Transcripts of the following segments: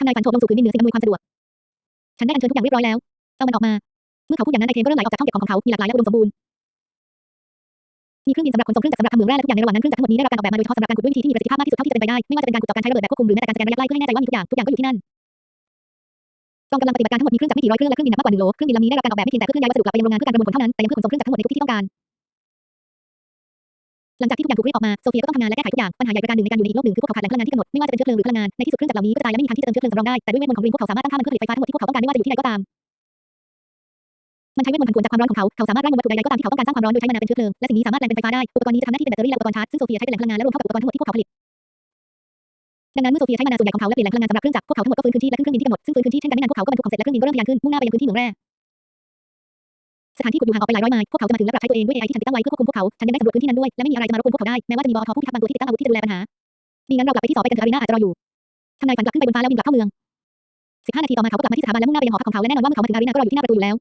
ทำนายฝันโฉบลงสู่พื้นดินเหนือสิ่งอำนวยความสะดวก ฉันได้อัญเชิญทุกอย่างเรียบร้อยแล้ว เอามันออกมา เมื่อเขาพูดอย่างนั้นไอเทนก็เริ่มไหลออกจากช่องเก็บของของเขา มีหลากหลายและอุดมสมบูรณ์ มีเครื่องบินสำหรับขนส่งเครื่องจักรสำหรับทำเหมืองแร่และทุกอย่างในระหว่างนั้นเครื่องจักรทั้งหมดนี้ได้รับการออกแบบมาโดยเฉพาะสำหรับการขุดด้วยวิธีที่มีประสิทธิภาพมากที่สุดเท่าที่จะเป็นไปได้ ไม่ว่าจะเป็นการขุดเจาะการใช้ระเบิดแบบควบคุมหรือแม้แต่การสแกนระยะใกล้เพื่อให้แน่ใจว่ามีทุกอย่างทุกอย่างก็อยู่ที่นั่นกองกำลังปฏิบัติการทั้งหมดมีเครื่องจักรไม่กี่ร้อยเครื่องและเครื่องบินหนักมากกว่าหนึ่งโลเครื่องบินลำนี้ได้รับการออกแบบไม่เพียงแต่เพื่อเคลื่อนย้ายวัสดุกลับไปยังโรงงานเพื่อการประมวลผลเท่านั้นแต่ยังเพื่อขนส่งเครื่องจักรทั้งหมดในทุกที่ที่ต้องการ หลังจากที่ทุกอย่างถูกรีดออกมาโซเฟียก็ต้องทำงานและแก้ไขทุกอย่างปัญหาใหญ่ประการหนึ่งในการอยู่ในอีกโลกหนึ่งคือพวกเขาขาดแหล่งพลังงานที่กำหนดไม่ว่าจะเป็นเชื้อเพลิงหรือพลังงานในที่สุดเครื่องจักรเหล่านี้ก็จะตายและไม่มีทางที่จะเติมเชื้อเพลิงสำรองได้แต่ด้วยเวทมนต์ของริงพวกเขาสามารถตั้งค่ามันเพื่อผลิตไฟฟ้าทั้งหมดที่พวกเขาต้องการไม่ว่าจะอยู่ที่ใดก็ตามมันใช้เวทมนต์ผันผวนจากความร้อนของเขา เขาสามารถไล่มวลวัตถุใดๆก็ตามที่เขาต้องการสร้างความร้อนโดยใช้มันเป็นเชื้อเพลิง และสิ่งนี้สามารถแปลงเป็นไฟฟ้าได้ อุปกรณ์นี้จะทำหน้าที่เป็นแบตเตอรี่และอุปกรณ์ชาร์จ ซึ่งโซเฟียใช้เป็นแหล่งพลังงานและรวมเข้ากับอุปกรณ์ทั้งหมดที่พวกเขาผลิต ดังนั้นเมื่อโซเฟียใช้มานาส่วนใหญ่ของเขาและเปลี่ยนแหล่งพลังงานสำหรับเครื่องจักร พวกเขาทั้งหมดก็ฟื้นคืนชีพและขึ้นเครื่องบินที่กำหนด ซึ่งฟื้นคืนชีพเช่นกันไม่นานพวกเขาก็บรรทุกของเสร็จและเครื่องบินก็เริ่มทะยานขึ้น มุ่งหน้าไปยังพื้นที่เหมืองแร่ สถานที่ขุดอยู่ห่างออกไปหลายร้อยไมล์พวกเขาจะมาถึงและปรับใช้ตัวเองด้วย AI ที่ฉันติดตั้งไว้เพื่อควบคุมพวกเขา ฉันยังได้สำรวจพื้นที่นั้นด้วย และไม่มีอะไรจะมารบกวนพวกเขาได้ แม้ว่าจะมีบอทผู้พิทักษ์บางตัวที่ติดตั้งอาวุธที่จะดูแลปัญหาดีงั้นเรากลับไปที่สอไปกันเถอะอารีนาอาจจะรออยู่ทนายฝันกลับขึ้นไปบนฟ้าแล้วบินกลับเข้าเมือง15นาทีต่อมาเขาก็กลับมาที่สถาบันและมุ่งหน้าไปยังหอพักของเขาและแน่นอนว่าเมื่อเขามาถึงอารีนาก็รออยู่ที่หน้าประตูอยู่แล้ว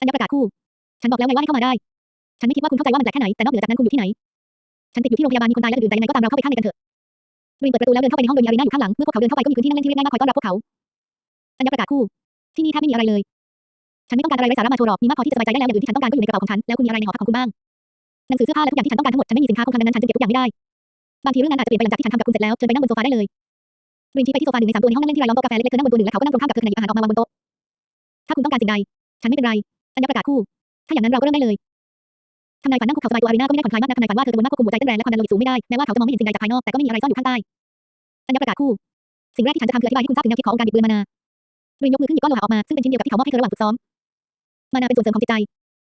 อัญญประกาศคู่ ฉันบอกแล้วไงว่าให้เข้ามาได้ ฉันไม่คิดว่าคุณเข้าใจว่ามันแปลกแค่ไหน แต่นอกเหนือจากนั้นคุณอยู่ที่ไหน ฉันติดอยู่ที่โรงพยาบาลมีคนตายและอื่นๆแต่ยังไงก็ตามเราเข้าไปข้างในกันเถอะรินเปิดประตูแล้วเดินเข้าไปในห้องโดยมีอารีนาอยู่ข้างหลัง เมื่อพวกเขาเดินเข้าไปก็มีพื้นที่นั่งเล่นที่เรียบง่ายมากคอยต้อนรับพวกเขาอัญญประกาศคู่ ที่นี่แทบไม่มีอะไรเลย ฉันไม่ต้องการอะไรไร้สาระมาโชว์หรอกมีมากพอที่จะสบายใจได้แล้วอย่างอื่นที่ฉันต้องการก็อยู่ในกระเป๋าของฉันแล้วคุณมีอะไรในหอพักของคุณบ้างหนังสือเสื้อผ้าและทุกอย่างที่ฉันต้องการทั้งหมดฉันไม่มีสินค้าคงคลังดังนั้นฉันจึงเก็บทุกอย่างไม่ได้บางทีเรื่องนั้นอาจจะเปลี่ยนไปหลังจากที่ฉันทำกับคุณเสร็จแล้วเชิญไปนั่งบนโซฟาได้เลยรินชี้ไปที่โซฟาหนึ่งในสามตัวในห้องนั่งเล่นที่รายล้อมโต๊ะกาแฟเล็กๆเธอนั่งบนตัวหนึ่งและเขาก็นั่งตรงข้ามกับเธอขณะหยิบอาหารออกมาวางบนโต๊ะถ้าคุณต้องการสิ่งใดฉันไม่เป็นไรอัญญประกาศคู่ ถ้าอย่างนั้นเราก็เริ่มได้เลยทำนายฝันนั่งคุกเข่าสบายตัวอารีนาก็ไม่ได้ผ่อนคลายมากนักทำนายฝันว่าเธอกังวลมากควบคุมหัวใจเต้นแรงและความดันโลหิตสูงไม่ได้แม้ว่าเขาจะมองไม่เห็นสิ่งใดจากภายนอกแต่ก็ไม่มีอะไรซ่อนอยู่ข้างใต้อัญญประกาศคู่ สิ่งแรกที่ฉันจะทำคืออธิบายให้คุณทราบถึงแนวคิดขององค์การบิดิบปืนมานารินยกมือขึ้นหยิบก้อนโลหะออกมาซึ่งเป็นชิ้นเดียวกับที่เขามอบให้เธอระหว่างฝึกซ้อม มานาเป็นส่วนเสริมของจิตใจ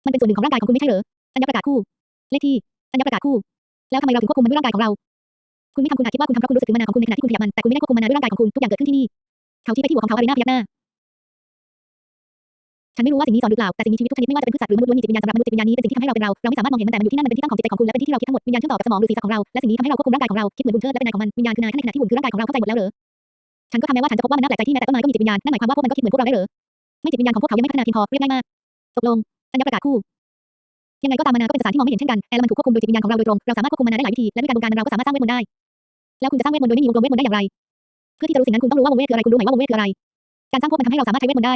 มันเป็นส่วนหนึ่งของร่างกายของคุณไม่ใช่เหรออัญญประกาศคู่ เลขที่อัญญประกาศคู่ แล้วทำไมเราถึงควบคุมมันด้วยร่างกายของเรา คุณไม่ทำคุณอาจคิดว่าคุณทำเพราะคุณรู้สึกถึงมานาของคุณในขณะที่คุณขยับมัน แต่คุณไม่ได้ควบคุมมานาด้วยร่างกายของคุณ ทุกอย่างเกิดขึ้นที่นี่ เขาชี้ไปที่หัวของเขาอารีนาพยักหน้า ฉันไม่รู้ว่าสิ่งนี้สอนหรือเปล่า แต่สิ่งมีชีวิตทุกชนิดไม่ว่าจะเป็นพืชสัตว์หรือมนุษย์ล้วนมีจิตวิญญาณสำหรับมนุษย์จิตวิญญาณนี้เป็นสิ่งที่ทำให้เราเป็นเรา เราไม่สามารถมองเห็นมันแต่มันอยู่ที่นั่นมันเป็นที่ตั้งของจิตใจของคุณและเป็นที่ที่เราคิดทั้งหมด วิญญาณเชื่อมต่อกับสมองหรือศีรษะของเรา และสิ่งนี้ทำให้เราควบคุมร่างกายของเรา คิดเหมือนบุญเทิดและเป็นนายของมัน วิญญาณคือนายขณะที่หุ่นคือร่างกายของเราเข้าใจหมดแล้วเหรอฉันก็ทำแม้ว่าฉันจะพบว่ามันน่าแปลกใจที่แม้แต่ต้นไม้ก็มีจิตวิญญาณนั่นหมายความว่าพวกมันก็คิดเหมือนพวกเราได้เหรอไม่จิตวิญญาณของพวกเขายังไม่พัฒนาเพียงพอเรียบง่ายมาก ตกลงอัญญาประกาศคู่ ยังไงก็ตามมานาก็เป็นสสารที่มองไม่เห็นเช่นกันแอร์มันถูกควบคุมโดยจิตวิญญาณของเราโดยตรง เราสามารถควบคุมมานาได้หลายวิธี และด้วยการบงการเราก็สามารถสร้างเวทมนต์ได้ แล้วคุณจะสร้างเวทมนต์โดยไม่มีวงกลมเวทมนต์ได้อย่างไร เพื่อที่จะรู้สิ่งนั้นคุณต้องรู้ว่าวงเวทคืออะไรคุณรู้ไหมว่าวงเวทคืออะไร การสร้างพวกมันทำให้เราสามารถใช้เวทมนต์ได้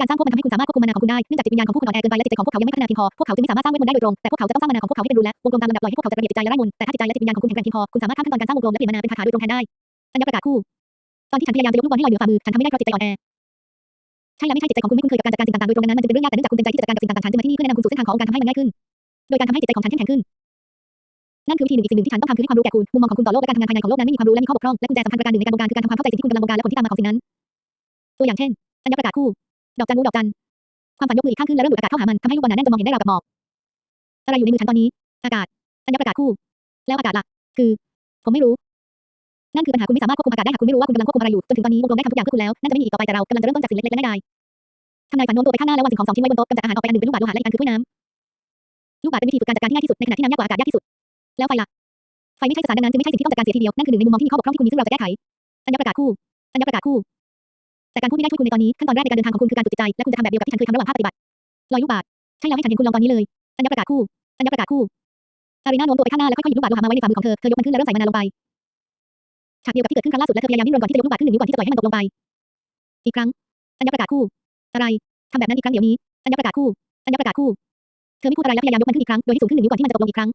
การสร้างพวกมันทำให้คุณสามารถควบคุมมานาของคุณได้ เนื่องจากจิตวิญญาณของผู้คนอ่อนแอเกินไปและจิตใจของพวกเขายังไม่พัฒนาเพียงพอ พวกเขาจึงไม่สามารถสร้างเวทมนต์ได้โดยตรง แต่พวกเขาจะต้องสร้างมานาของพวกเขาให้เป็นรูและวงกลมตามลำดับปล่อยให้พวกเขาจัดระเบียบจิตใจและไร้มนต์แต่ถ้าจิตใจและจิตวิญญาณของคุณแข็งแกร่งเพียงพอ คุณสามารถข้ามขั้นตอนการสร้างวงกลมและเปลี่ยนมานาเป็นคาถาโดยตรงแทนได้อัญญาประกาศคู่ ตอนที่ฉันพยายามจะยกลูกบอลให้ลอยเหนือฝ่ามือ ฉันทำไม่ได้เพราะจิตใจอ่อนแอ ช่และไม่ใช่จิตใจของคุณไม่คุ้นเคยกับการจัดการสิ่งต่างๆโดยตรงดังนั้นมันจึงเป็นเรื่องยากแต่เนื่องจากคุณเต็มใจที่จะจัดการกับสิ่งต่างๆฉันจึงมาที่นี่เพื่อแนะนำคุณสู่เส้นทางของการทำให้มันง่ายขึ้น โดยการทำให้จิตใจของฉันเข้มแข็งขึ้นนั่นคือวิธีหนึ่งอีกสิ่งหนึ่งที่ฉันต้องทำคือให้ความรู้แก่คุณมุมมองของคุณต่อโลกและการทำงานภายในของโลกนั้นไม่มีความรู้และมีข้อบกพร่องและกุญแจสำคัญประการหนึ่งในการบงการคือการทำความเข้าใจสิ่งที่คุณกำลังบงการและผลที่ตามมาของสิ่งนั้น ตัวอย่างเช่นอัญญประกาศคู่ ดอกจันงูดอกจันความฝันยกมืออีกข้างขึ้นและเริ่มดูดอากาศเข้าหามันทำให้ลูกบอลหนาแน่นจนมองเห็นได้ราวกับหมอกอะไรอยู่ในมือฉันตอนนี้ อากาศอัญญประกาศคู่ แล้วอากาศล่ะคือ ผมไม่รู้ นั่นคือปัญหาคุณไม่สามารถควบคุมอากาศได้หากคุณไม่รู้ว่าคุณกำลังควบคุมอะไรอยู่จนถึงตอนนี้วงกลมได้ทำทุกอย่างเพื่อคุณแล้วนั่นจะไม่มีอีกต่อไปแต่เรากำลังจะเริ่มต้นจากสิ่งเล็กๆและง่าย ทำนายฝันโน้มตัวไปข้างหน้าแล้ววางสิ่งของสองชิ้นไว้บนโต๊ะกำจัดอาหารออกไปอันหนึ่งเป็นลูกบาศก์โลหะและอีกอันคือถ้วยน้ำลูกบาศก์เป็นวิธีฝึกการจัดการที่ง่ายที่สุดในขณะที่น้ำยากกว่าอากาศยากที่สุด แล้วไฟล่ะไฟไม่ใช่สสารดังนั้นจึงไม่ใช่สิ่งที่ต้องจัดการเสียทีเดียวนั่นคือหนึ่งในมุมมองที่มีข้อบกพร่องที่คุณมีซึ่งเราจะแก้ไขอัญญประกาศคู่อัญญประกาศคู่ แต่การพูดไม่ได้ช่วยคุณในตอนนี้ขั้นตอนแรกในการเดินทางของคุณคือการฝึกจิตใจและคุณจะทำแบบเดียวกับที่ฉันเคยทำระหว่างภาคปฏิบัติลอยลูกบาศก์ใช่แล้วให้ฉันเห็นคุณลองตอนนี้เลยอัญญประกาศคู่อัญญประกาศคู่อารีนาโน้มตัวไปข้างหน้าแล้วค่อยๆหยิบลูกบาศก์โลหะมาไว้ในฝ่ามือของเธอเธอยกมันขึ้นและเริ่มใส่มานานลงไปฉากเดียวกับที่เกิดขึ้นครั้งล่าสุดและเธอพยายามดิ้นรนก่อนที่จะยกลูกบาศก์ขึ้นหนึ่งนิ้วก่อนที่จะปล่อยให้มันตกลงไปอีกครั้งอัญญประกาศคู่ อะไรทำแบบนั้นอีกครั้งเดี๋ยวนี้อัญญประกาศคู่อัญญประกาศคู่ เธอไม่พูดอะไรและพยายามยกมันขึ้นอีกครั้ง โดยที่สูงขึ้นหนึ่งนิ้วก่อนที่มันจะตกลงอีกครั้ง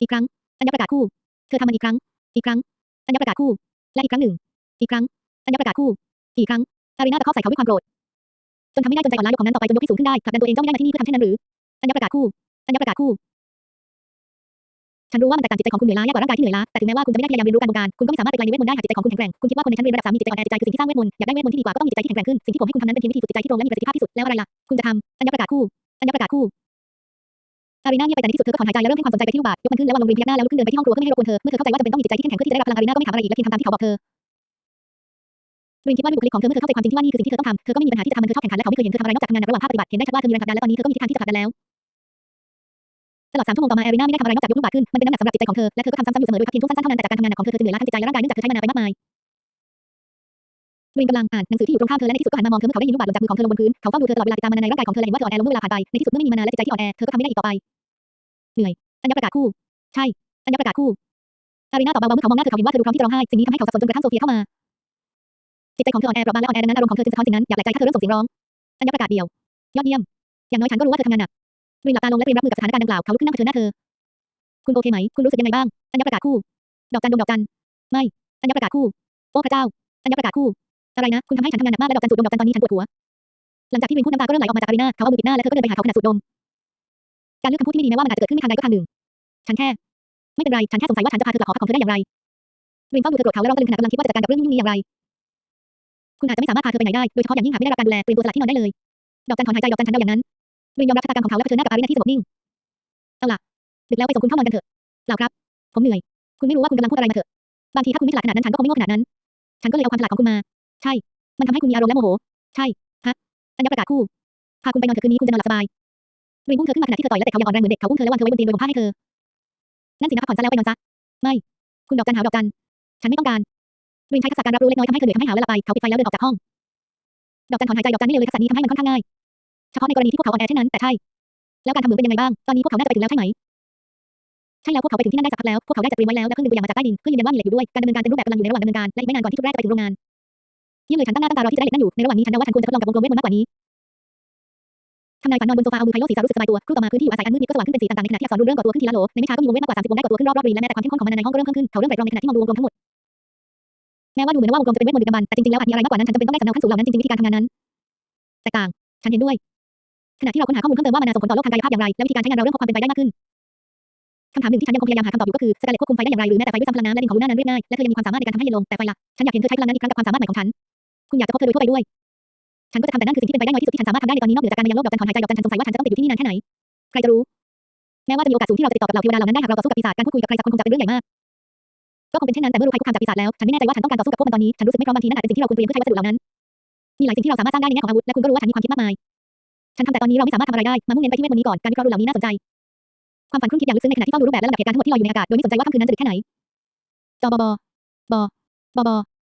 อีกครั้งอัญญประกาศคู่ เธอทำมันอีกครั้ง อีกครั้งอัญญประกาศคู่ และอีกครั้งหนึ่ง อีกครั้งอัญญประกาศคู่อีกครั้ง อารีนาตะคอกใส่เขาด้วยความโกรธ จนทำไม่ได้จนใจอ่อนล้า ยกของนั้นต่อไปจนยกให้สูงขึ้นได้ผลักดันตัวเองเจ้าไม่ได้มาที่นี่เพื่อทำเช่นนั้นหรืออัญญประกาศคู่อัญญประกาศคู่ ฉันรู้ว่ามันแตกต่างจิตใจของคุณเหนื่อยล้ายากกว่าร่างกายที่เหนื่อยล้า แต่ถึงแม้ว่าคุณจะไม่ได้พยายามเรียนรู้การบงการ คุณก็ไม่สามารถไปไกลในเวทมนต์ได้หากจิตใจของคุณแข็งแกร่ง คุณคิดว่าคนในชั้นเรียนระดับสามมีจิตใจอ่อนแอจิตใจคือสิ่งที่สร้างเวทมนต์ อยากได้เวทมนต์ที่ดีกว่าก็ต้องมีจิตใจที่แข็งแกร่งขึ้น สิ่งที่ผมให้คุณทำนั้นเป็นเพียงวิธีฝึกจิตใจที่ตรงและมีประสิทธิภาพที่สุด แล้วอะไรล่ะ คุณจะทำอัญญาประกาศคู่อัญญาประกาศคู่อารีนาเงียบไปแต่ในที่สุดเธอก็ถอนหายใจและเริ่มให้ความสนใจไปที่ลูกบาศยกมันขึ้นแล้ววางลงริมพยักหน้าแล้วลุกขึ้นเดินไปที่ห้องครัวเพื่อไม่ให้รบกวนเธอ เมื่อเธอเข้าใจว่าจำเป็นต้องมีจิตใจที่เข้มแข็งขึ้นที่จะได้รับพลังอารีนาก็ไม่ถามอะไรอีกและเพียงทำตามที่เขาบอกเธอรินคิดว่าด้วยบุคลิกของเธอเมื่อเธอเข้าใจความจริงที่ว่านี่คือสิ่งที่เธอต้องทำ เธอก็ไม่มีปัญหาที่จะทำมันเธอชอบแข่งขันและเขาไม่เคยเห็นเธอทำอะไรนอกจากทำงานหนักระหว่างภาคปฏิบัติ เห็นได้ชัดว่าเธอมีแรงผลักดันและตอนนี้เธอก็มีทิศทางที่จะผลักดันแล้ว ตลอดสามชั่วโมงต่อมาแอรีนาไม่ได้ทำอะไรนอกจากยกลูกบาศก์ขึ้น มันเป็นน้ำหนักสำหรับจิตใจของเธอ และเธอก็ทำซ้ำๆอยู่เสมอโดยพักเพียงช่วงสั้นๆเท่านั้นแต่จากการทำงานหนักของเธอเธอจะเหนื่อยล้าทั้งจิตใจและร่างกายเนื่องจากเธอใช้มานาไปมากมายรินกำลังอ่านหนังสือที่อยู่ตรงข้ามเธอและในที่สุดก็หันมามองเธอเมื่อเขาได้ยินลูกบาศก์หล่นจากมือของเธอลงบนพื้นเขาเฝ้าดูเธอตลอดเวลาติดตามมานในร่างกายของเธอและเห็นว่าเธออ่อนแอลงเมื่อเวลาผ่านไปในที่สุดเมื่อไม่มีมานาและจิตใจที่อ่อนแอเธอก็ทำไม่ได้อีกต่อไปเหนื่อยอัญญประกาศคู่ ใช่อัญญประกาศคู่อารีนาตอบเบาๆเมื่อเขามองหน้าเธอเขาเห็นว่าเธอดูพร้อมที่จะร้องไห้สิ่งนี้ทำให้เขาสับสนจนกระทั่งโซเฟียเข้ามาจิตใจของเธออ่อนแอเปราะบางและอ่อนแอดังนั้นอารมณ์ของเธอจึงสะท้อนสิ่งนั้นอย่าแปลกใจถ้าเธอเริ่มส่งเสียงร้องอัญญประกาศเดียวยอดเยี่ยมอย่างน้อยฉันก็รู้ว่าเธอทำงานหนัก รินหลับตาลงและเตรียมรับมือกับสถานการณ์ดังกล่าว เขาลุกขึ้นนั่งเผชิญหน้าเธอ คุณโอเคไหม คุณรู้สึกยังไงบ้าง อัญญประกาศคู่ ดอกจันดงดอกจัน ไม่ อัญญประกาศคู่ โอ้พระเจ้า อัญญประกาศคู่ อะไรนะ คุณทำให้ฉันทำงานหนักมากและดอกจันสูดดมดอกจันตอนนี้ฉันปวดหัว หลังจากที่รินพูดน้ำตาก็เริ่มไหลออกมาจากอารีนาเขาเอามือปิดหน้าและเธอก็เดินไปหาเขาขณะสูดดม การเลือกคำพูดที่ไม่ดีแม้ว่ามันอาจจะเกิดขึ้นในทางใดก็ทางหนึ่ง ฉันแค่ ไม่เป็นไร ฉันแค่สงสัยว่าฉันจะพาเธอกลับหอพักของเธอได้อย่างไรรินเฝ้าดูเธอโกรธเขาและร้องตะลึงขณะกำลังคิดว่าจะจัดการกับเรื่องยุ่งนี้อย่างไร คุณอาจจะไม่สามารถพาเธอไปไหนได้ โดยเฉพาะอย่างยิ่งหากไม่ได้รับการดูแลเตรียมตัวสละที่นอนได้เลย ดอกจันถอนหายใจดอกจันฉันเดาอย่างนั้น รินยอมรับชะตากรรมของเขาและเผชิญหน้ากับอารีนาที่สงบนิ่ง เอาล่ะ ดึกแล้วไปส่งคุณเข้านอนกันเถอะเปล่าครับ ผมเหนื่อย คุณไม่รู้ว่าคุณกำลังพูดอะไรมาเถอะ บางทีถ้าคุณไม่ฉลาดขนาดนั้นฉันก็คงไม่โง่ขนาดนั้น ฉันก็เลยเอาความฉลาดของคุณมา ใช่ มันทำให้คุณมีอารมณ์และโมโห ใช่ ฮะอัญญประกาศคู่ พาคุณไปนอนเถอะคืนนี้คุณจะนอนหลับสบายรินอุ้มเธอขึ้นมาขณะที่เธอต่อยและเตะเขาอย่างอ่อนแรงเหมือนเด็กเขาอุ้มเธอและววางเธอไว้บนเตียงโดยห่มผ้าให้เธอ นั่นสินะพักผ่อนซะแล้วไปนอนซะ ไม่ คุณดอกจันหาวดอกจัน ฉันไม่ต้องการรินใช้ทักษะการรับรู้เล็กน้อยทำให้เธอเหนื่อยทำให้หาวและหลับไป เขาปิดไฟแล้วเดินออกจากห้อง ดอกจันถอนหายใจดอกจันไม่เร็วเลยทักษะนี้ทำให้มันค่อนข้างง่าย เฉพาะในกรณีที่พวกเขาอ่อนแอเช่นนั้น แต่ใช่ แล้วการทำเหมือนเป็นยังไงบ้าง ตอนนี้พวกเขาน่าจะไปถึงแล้วใช่ไหม ใช่แล้วพวกเขาไปถึงที่นั่นได้สักพักแล้ว พวกเขาได้จัดเตรียมไว้แล้วและเพิ่งดึงตัวอย่างมาจากใต้ดินเพื่อยืนยันว่ามีเหล็กอยู่ด้วย การดำเนินการเต็มรูปแบบกำลังอยู่ในระหว่างดำเนินการ และอีกไม่นานก่อนที่ทุกแรกจะไปถึงโรงงาน เยี่ยมเลยฉันตั้งหน้าตั้งตารอที่จะได้เหล็กนั่นอยู่ ในระหว่างนี้ฉันเดาว่าฉันควรจะทดลองกับวงกลมเวทมนต์มากกว่านี้ทำนายฝันนอนบนโซฟาเอามือไพโลศีรษะรู้สึกสบายตัวครู่ต่อมาพื้นที่อยู่อาศัยอันมืดมิดก็สว่างขึ้นเป็นสีต่างๆในขณะที่อักษรรูนเริ่มก่อตัวขึ้นทีละโหลในไม่ช้าก็มีวงเวทมากกว่า30วงได้ก่อตัวขึ้นรอบๆรีและแม้แต่ความเข้มข้นของมันในห้องก็เริ่มเพิ่มขึ้นเขาเริ่มไตร่ตรองในขณะที่มองดูวงกลมทั้งหมดแม้ว่าดูเหมือนว่าวงกลมจะเป็นเวทมนต์ดึกดำบรรพ์แต่จริงๆแล้วอาจมีอะไรมากกว่านั้นฉันจำเป็นต้องได้สำเนาขั้นสูงเหล่านั้นจริงๆวิธีการทำงานนั้นแตกต่าง ฉันเห็นด้วย ขณะที่เราค้นหาข้อมูลเพิ่มเติมว่ามันส่งผลต่อโลกทางกายภาพอย่างไร และวิธีการใช้งานเราเริ่มพบความเป็นไปได้มากขึ้นคำถามหนึ่งที่ฉันยังคงพยายามหาคำตอบอยู่ก็คือสกาเลตควบคุมไฟได้อย่างไรหรือแม้แต่ไฟด้วยซ้ำพลังน้ำและดินของลูน่านั้นเรียบง่ายและเธอยังมีความสามารถในการทำให้เย็นลงแต่ไฟละฉันอยากเห็นเธอใช้พลังนั้นอีกครั้งกับความสามารถใหม่ของฉันคุณอยากจะพบเธอโดยทั่วไปด้วย ฉันก็จะทำแต่นั่นคือสิ่งที่เป็นไปได้น้อยที่สุดที่ฉันสามารถทำได้ในตอนนี้นอกเหนือจากการมายังโลกดอกจันถอนหายใจดอกจันฉันสงสัยว่าฉันจะต้องติดอยู่ที่นี่นานแค่ไหนใครจะรู้แม้ว่าจะมีโอกาสสูงที่เราจะติดต่อกับเหล่าเทวดาเหล่านั้นได้หากเราต่อสู้กับปีศาจการพูดคุยกับใครสักคนคงจะเป็นเรื่องใหญ่มากก็คงเป็นเช่นนั้นแต่เมื่อรู้ภัยคุกคามจากปีศาจแล้วฉันไม่แน่ใจว่าฉันต้องการต่อสู้กับพวกมันตอนนี้ฉันรู้สึกไม่พร้อมบางทีนั่นอาจเป็นสิ่งที่เราควรเตรียมเพื่อใช้วัสดุเหล่านั้นมีหลายสิ่งที่เราสามารถสร้างได้ในแง่ของอาวุธและคุณก็รู้ว่าฉันมีความคิดมากมาย ฉันทำแต่ตอนนี้เราไม่สามารถทำอะไรได้ มามุ่งเน้นไปที่เวทมนต์นี้ก่อน การวิเคราะห์ดูเหล่านี้น่าสนใจ ความฝันครุ่นคิดอย่างลึกซึ้งในขณะที่เฝ้าดูรูปแบบและลำดับเหตุการณ์ทั้งหมดที่ลอยอยู่ในอากาศ โดยไม่สนใจว่าค่ำคืนนั้นจะดึกแค่ไหน จอบอบอบอบอบ